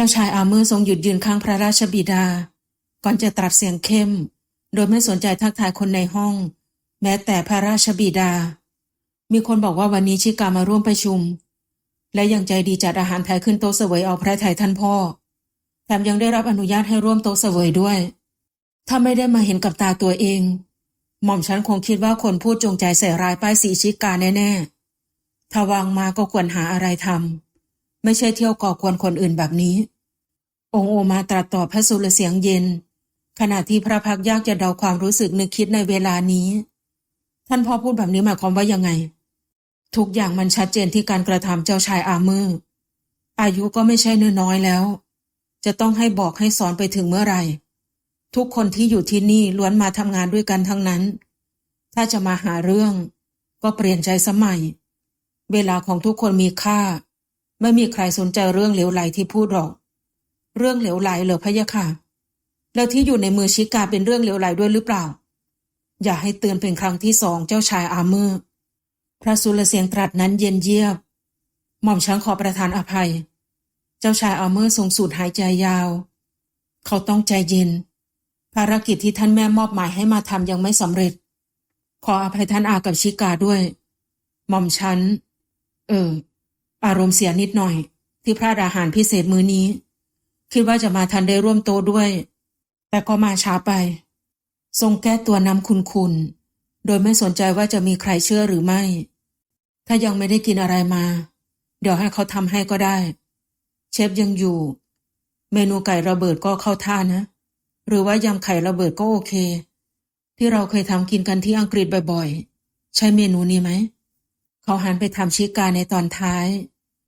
จ้าชายอาเมอร์ทรงหยุดยืนข้างพระราชบิดา ก่อนจะตรัสเสียงเข้ม โดยไม่สนใจทักทายคนในห้อง แม้แต่พระราชบิดา มีคนบอกว่าวันนี้ชิกามาร่วมประชุม และยังใจดีจัดอาหารไทยขึ้นโต๊ะเสวยเอาพระไทยท่านพ่อ แถมยังได้รับอนุญาตให้ร่วมโต๊ะเสวยด้วย ถ้าไม่ได้มาเห็นกับตาตัวเอง หม่อมฉันคงคิดว่าคนพูดจงใจใส่ร้ายป้ายสีชิกาแน่ๆถ้าวางมาก็ควรหาอะไรทำ ไม่ใช่เที่ยวก่อกวนคนอื่นแบบนี้ องค์โอมาตรัสตอบพระสุรเสียงเย็น ขณะที่พระพักยากจะเดาความรู้สึกนึกคิดในเวลานี้ ท่านพ่อพูดแบบนี้หมายความว่ายังไง ทุกอย่างมันชัดเจนที่การกระทำเจ้าชายอามืออายุก็ไม่ใช่น้อยแล้ว จะต้องให้บอกให้สอนไปถึงเมื่อไหร่ทุกคนที่อยู่ที่นี่ล้วนมาทำงานด้วยกันทั้งนั้น ถ้าจะมาหาเรื่อง ก็เปลี่ยนใจสมัย เวลาของทุกคนมีค่า ไม่มีใครสนใจเรื่องเหลวไหลที่พูดหรอก เรื่องเหลวไหลเหรอพะยะค่ะ แล้วที่อยู่ในมือชิกาเป็นเรื่องเหลวไหลด้วยหรือเปล่า อย่าให้เตือนเป็นครั้งที่สองเจ้าชายอาเมือพระสุรเสียงตรัสนั้นเย็นเยียบ หม่อมช้างขอประทานอภัย เจ้าชายอาเมอร์ทรงสูดหายใจยาว เขาต้องใจเย็น ภารกิจที่ท่านแม่มอบหมายให้มาทำยังไม่สำเร็จ ขออภัยท่านอากับชิกาด้วย หม่อมฉัน เออ อารมณ์เสียนิดหน่อย ที่พระอาหารพิเศษมื้อนี้ คิดว่าจะมาทันได้ร่วมโตด้วย แต่ก็มาช้าไป ทรงแก้ตัวนำคุณคุณโดยไม่สนใจว่าจะมีใครเชื่อหรือไม่ ถ้ายังไม่ได้กินอะไรมา เดี๋ยวให้เขาทำให้ก็ได้ เชฟยังอยู่ เมนูไก่ระเบิดก็เข้าท่านะ หรือว่ายำไข่ระเบิดก็โอเค ที่เราเคยทำกินกันที่อังกฤษบ่อยๆ ใช่เมนูนี้ไหม เขาหันไปทำชิกาในตอนท้าย